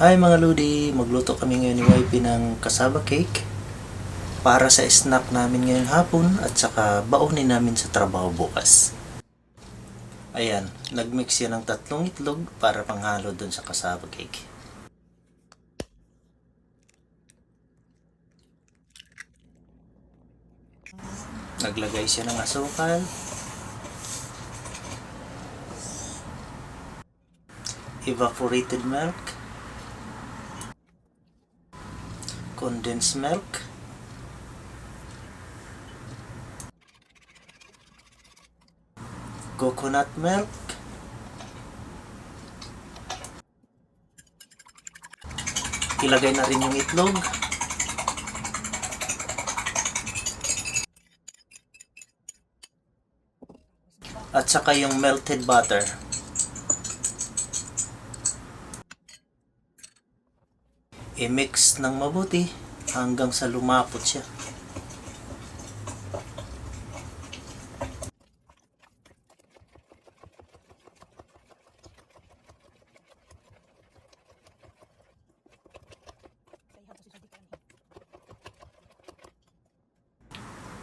Hi mga Lodi, magluto kami ngayon ni Wifey ng kasaba cake para sa snack namin ngayong hapon at saka baonin namin sa trabaho bukas. Ayan, nagmix yan ng tatlong itlog para panghalo dun sa kasaba cake. Naglagay siya ng asukal. Evaporated milk. Condensed milk. Coconut milk. Ilagay na rin yung itlog. At saka yung melted butter. i-mix ng mabuti hanggang sa lumapot siya.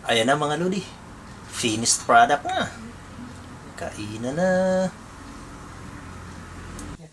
Ayan na mga lodi. Finished product na. Kainan na. Yeah.